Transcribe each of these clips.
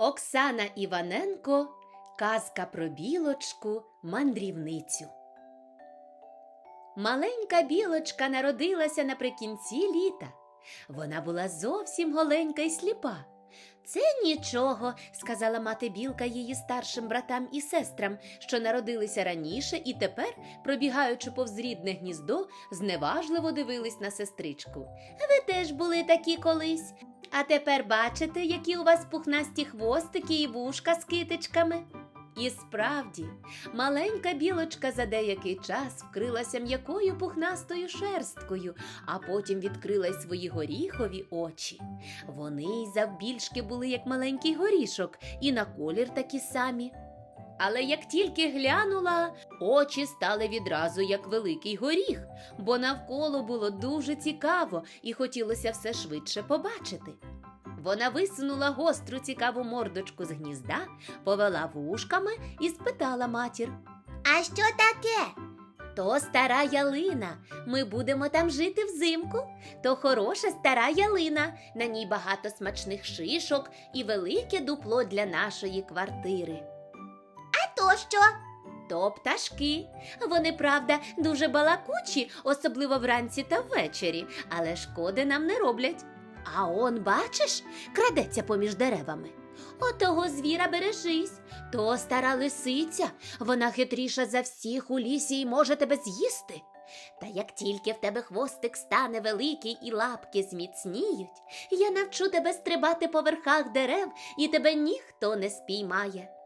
Оксана Іваненко Казка про білочку мандрівницю. Маленька білочка народилася наприкінці літа. Вона була зовсім голенька і сліпа. Це нічого, сказала мати білка її старшим братам і сестрам, що народилися раніше і тепер, пробігаючи повз рідне гніздо, зневажливо дивились на сестричку. Ви теж були такі колись. А тепер бачите, які у вас пухнасті хвостики і вушка з китичками. І справді, маленька білочка за деякий час вкрилася м'якою пухнастою шерсткою, а потім відкрила й свої горіхові очі. Вони й завбільшки були як маленький горішок, і на колір такі самі. Але як тільки глянула, очі стали відразу як великий горіх, бо навколо було дуже цікаво і хотілося все швидше побачити. Вона висунула гостру цікаву мордочку з гнізда, повела вушками і спитала матір. А що таке? То стара ялина. Ми будемо там жити взимку. То хороша стара ялина. На ній багато смачних шишок і велике дупло для нашої квартири. То? То пташки. Вони, правда, дуже балакучі, особливо вранці та ввечері, але шкоди нам не роблять. А он, бачиш, крадеться поміж деревами. Отого звіра бережись, то стара лисиця, вона хитріша за всіх у лісі і може тебе з'їсти. Та як тільки в тебе хвостик стане великий і лапки зміцніють, я навчу тебе стрибати по верхах дерев, і тебе ніхто не спіймає.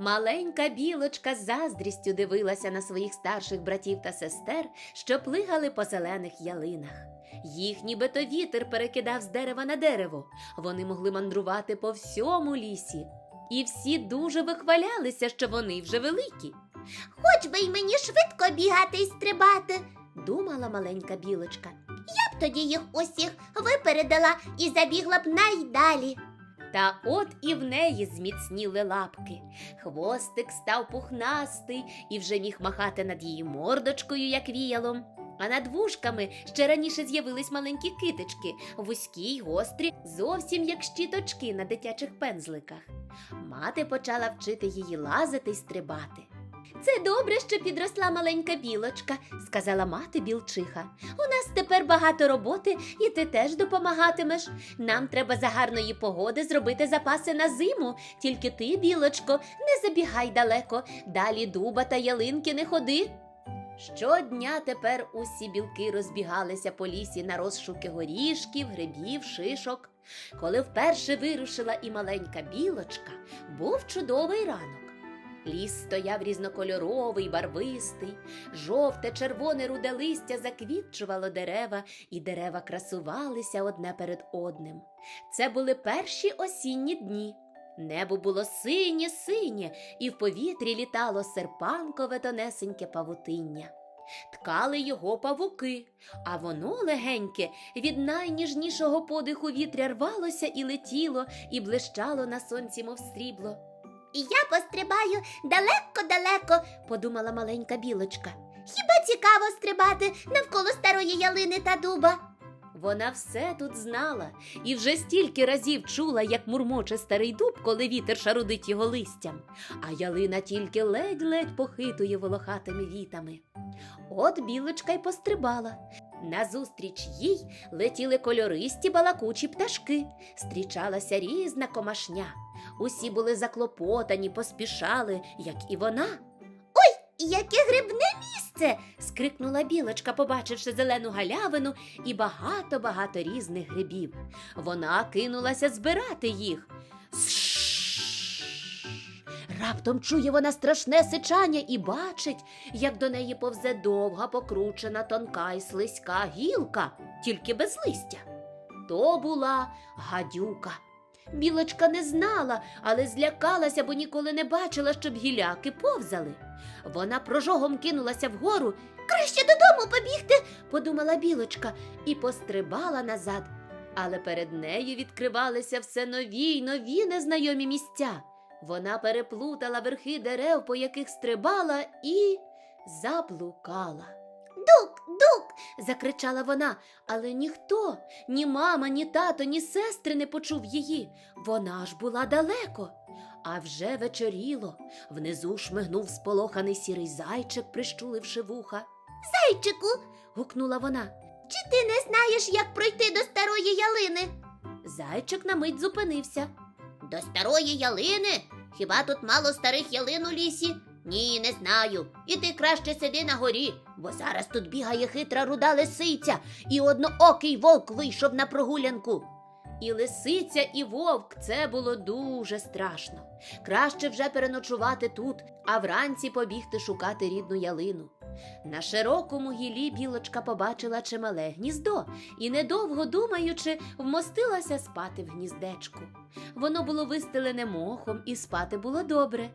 Маленька білочка з заздрістю дивилася на своїх старших братів та сестер, що плигали по зелених ялинах. Їх нібито вітер перекидав з дерева на дерево. Вони могли мандрувати по всьому лісі. І всі дуже вихвалялися, що вони вже великі, Хоч би й мені швидко бігати і стрибати. думала маленька білочка. Я б тоді їх усіх випередила і забігла б найдалі. Та от і в неї зміцніли лапки. Хвостик став пухнастий і вже міг махати над її мордочкою, як віялом. А над вушками ще раніше з'явились маленькі китички, вузькі й гострі, зовсім як щіточки на дитячих пензликах. Мати почала вчити її лазити й стрибати. Це добре, що підросла маленька білочка, сказала мати білчиха. У нас тепер багато роботи, і ти теж допомагатимеш. Нам треба за гарної погоди зробити запаси на зиму. Тільки ти, білочко, не забігай далеко, далі дуба та ялинки не ходи. Щодня тепер усі білки розбігалися по лісі на розшуки горішків, грибів, шишок. Коли вперше вирушила і маленька білочка, був чудовий ранок. Ліс стояв різнокольоровий, барвистий, жовте, червоне руде листя заквітчувало дерева, і дерева красувалися одне перед одним. Це були перші осінні дні. Небо було синє синє, і в повітрі літало серпанкове тонесеньке павутиння. Ткали його павуки, а воно легеньке від найніжнішого подиху вітря рвалося і летіло, і блищало на сонці, мов срібло. І я пострибаю далеко-далеко, Подумала маленька білочка. хіба цікаво стрибати навколо старої ялини та дуба. Вона все тут знала і вже стільки разів чула, як мурмоче старий дуб, коли вітер шарудить його листям, а ялина тільки ледь-ледь похитує волохатими вітами. От білочка й пострибала. Назустріч їй летіли кольористі балакучі пташки, стрічалася різна комашня. Усі були заклопотані, поспішали, як і вона. Ой, Яке грибне Це скрикнула білочка, побачивши зелену галявину і багато-багато різних грибів. Вона кинулася збирати їх. Раптом чує вона страшне сичання і бачить, як до неї повзе довга, покручена, тонка і слизька гілка, тільки без листя. То була гадюка. Білочка не знала, але злякалася, бо ніколи не бачила, щоб гіляки повзали. Вона прожогом кинулася вгору, краще додому побігти. подумала білочка, і пострибала назад. Але перед нею відкривалися все нові й нові незнайомі місця. Вона переплутала верхи дерев, по яких стрибала, і заблукала. Дук, дук, закричала вона, але ніхто, ні мама, ні тато, ні сестри не почув її. Вона ж була далеко. А вже вечоріло. Внизу шмигнув сполоханий сірий зайчик, прищуливши вуха. Зайчику, Гукнула вона. чи ти не знаєш, як пройти до старої ялини? Зайчик на мить зупинився. До старої ялини? Хіба тут мало старих ялин у лісі? Ні, не знаю. І ти краще сиди на горі, бо зараз тут бігає хитра руда лисиця, і одноокий вовк вийшов на прогулянку. І лисиця, і вовк це було дуже страшно. Краще вже переночувати тут, а вранці побігти шукати рідну ялину. На широкому гілі білочка побачила чимале гніздо і, недовго думаючи, вмостилася спати в гніздечку. Воно було вистелене мохом, і спати було добре.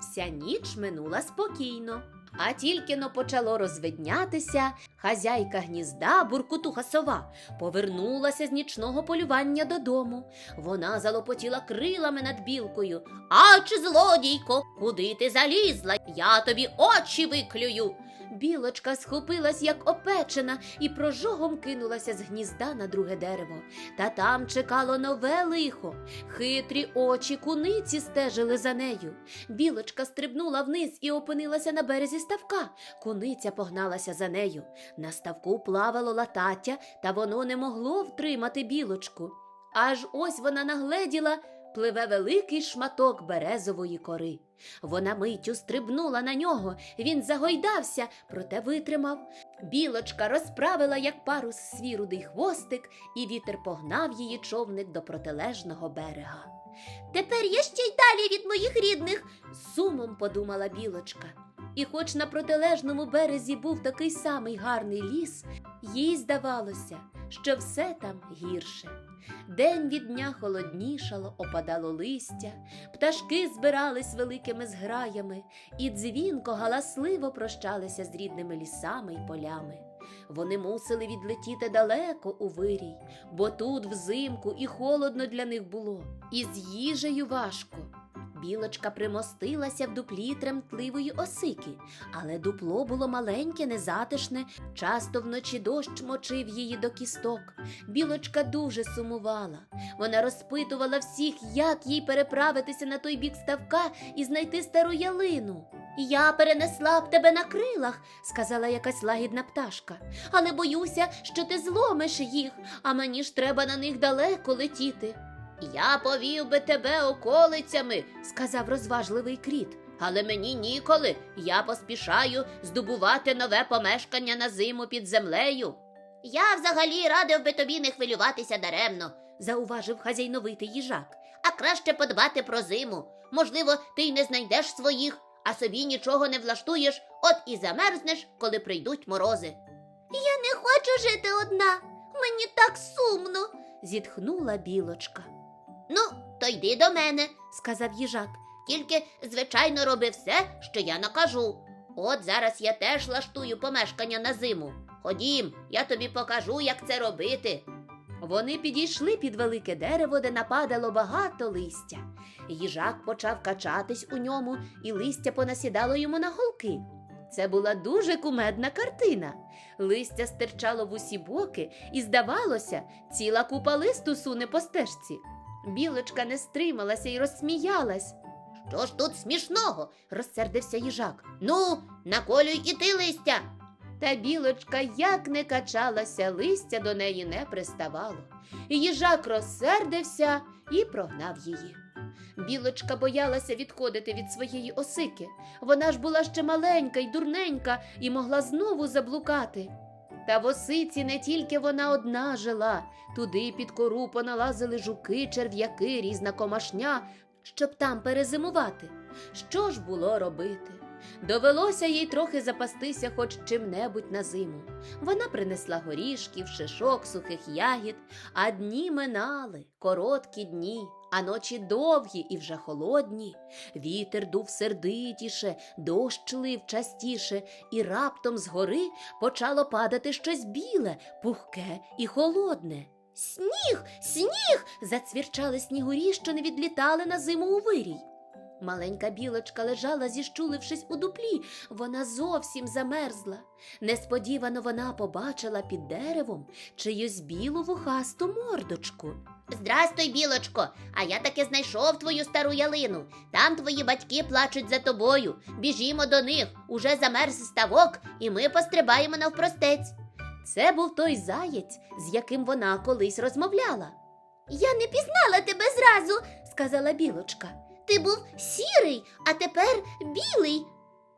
Вся ніч минула спокійно. А тільки но почало розвиднятися, хазяйка гнізда, буркутуха сова, повернулася з нічного полювання додому. Вона залопотіла крилами над білкою. Ач, злодійко, куди ти залізла? Я тобі очі виклюю. Білочка схопилась, як опечена, і прожогом кинулася з гнізда на друге дерево. Та там чекало нове лихо. Хитрі очі куниці стежили за нею. Білочка стрибнула вниз і опинилася на березі ставка. Куниця погналася за нею. На ставку плавало латаття, та воно не могло втримати білочку. Аж ось вона нагледіла пливе великий шматок березової кори. Вона миттю стрибнула на нього, він загойдався, проте витримав. Білочка розправила, як парус, свій рудий хвостик, і вітер погнав її човник до протилежного берега. Тепер я ще й далі від моїх рідних. Сумом подумала білочка. І хоч на протилежному березі був такий самий гарний ліс, їй здавалося, що все там гірше. День від дня холоднішало, опадало листя, пташки збирались великими зграями і дзвінко галасливо прощалися з рідними лісами й полями. Вони мусили відлетіти далеко у вирій, бо тут взимку і холодно для них було, і з їжею важко. Білочка примостилася в дуплі тремтливої осики, але дупло було маленьке, незатишне, часто вночі дощ мочив її до кісток. Білочка дуже сумувала. Вона розпитувала всіх, як їй переправитися на той бік ставка і знайти стару ялину. Я перенесла б тебе на крилах, сказала якась лагідна пташка. але боюся, що ти зломиш їх, А мені ж треба на них далеко летіти, Я повів би тебе околицями, сказав розважливий кріт. але мені ніколи. Я поспішаю здобувати нове помешкання на зиму під землею. Я взагалі радив би тобі не хвилюватися даремно, зауважив хазяйновитий їжак. а краще подбати про зиму. Можливо, ти й не знайдеш своїх, а собі нічого не влаштуєш, от і замерзнеш, коли прийдуть морози. Я не хочу жити одна. Мені так сумно. Зітхнула білочка, Ну, то йди до мене. сказав їжак. Тільки, звичайно, роби все, що я накажу. От зараз я теж лаштую помешкання на зиму. Ходім, я тобі покажу, як це робити. Вони підійшли під велике дерево, де нападало багато листя. Їжак почав качатись у ньому, і листя понасідало йому на голки. Це була дуже кумедна картина. Листя стирчало в усі боки, і, здавалося, ціла купа листу суне по стежці. Білочка не стрималася і розсміялась. Що ж тут смішного? Розсердився їжак. Ну, наколюй і ти листя. Та білочка як не качалася, листя до неї не приставало. Їжак розсердився і прогнав її. Білочка боялася відходити від своєї осики. Вона ж була ще маленька й дурненька і могла знову заблукати. Та в осиці не тільки вона одна жила, туди під кору поналазили жуки, черв'яки, різна комашня, щоб там перезимувати. Що ж було робити? Довелося їй трохи запастися хоч чим-небудь на зиму. Вона принесла горішків, шишок, сухих ягід, а дні минали, короткі дні, а ночі довгі і вже холодні. Вітер дув сердитіше, дощ лив частіше, і раптом згори почало падати щось біле, пухке і холодне. Сніг, сніг. зацвірчали снігурі, що не відлітали на зиму у вирій. Маленька білочка лежала, зіщулившись у дуплі. Вона зовсім замерзла. Несподівано вона побачила під деревом чиюсь білу вухасту мордочку. Здрастуй, білочко, а я таки знайшов твою стару ялину. Там твої батьки плачуть за тобою. Біжімо до них, уже замерз ставок, і ми пострибаємо навпростець. Це був той заєць, з яким вона колись розмовляла. Я не пізнала тебе зразу. Сказала білочка. Ти був сірий, а тепер білий.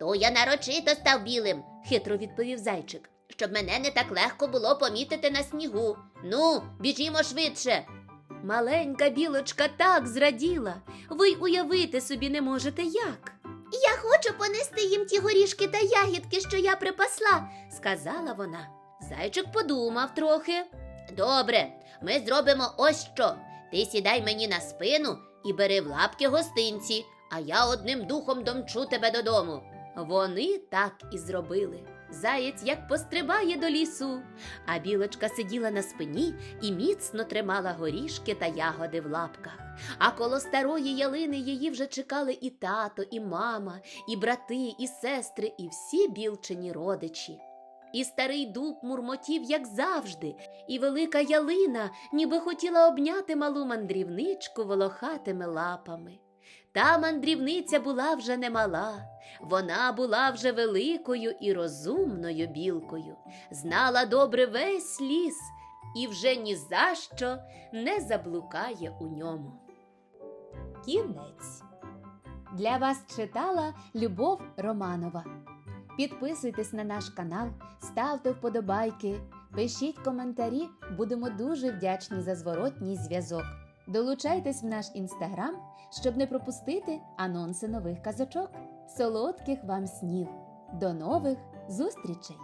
То я нарочито став білим, Хитро відповів зайчик. щоб мене не так легко було помітити на снігу. Ну, біжімо швидше. Маленька білочка так зраділа. Ви й уявити собі не можете як. Я хочу понести їм ті горішки та ягідки, що я припасла. сказала вона. Зайчик подумав трохи. Добре, ми зробимо ось що. Ти сідай мені на спину і бери в лапки гостинці, а я одним духом домчу тебе додому. Вони так і зробили. Заєць як пострибає до лісу, а білочка сиділа на спині і міцно тримала горішки та ягоди в лапках. А коло старої ялини її вже чекали і тато, і мама, і брати, і сестри, і всі білчині родичі. І старий дуб мурмотів, як завжди, і велика ялина ніби хотіла обняти малу мандрівничку волохатими лапами. Та мандрівниця була вже немала, вона була вже великою і розумною білкою, знала добре весь ліс і вже ні за що не заблукає у ньому. Кінець. Для вас читала Любов Романова. Підписуйтесь на наш канал, ставте вподобайки, пишіть коментарі, будемо дуже вдячні за зворотній зв'язок. Долучайтесь в наш інстаграм, щоб не пропустити анонси нових казочок. Солодких вам снів! До нових зустрічей!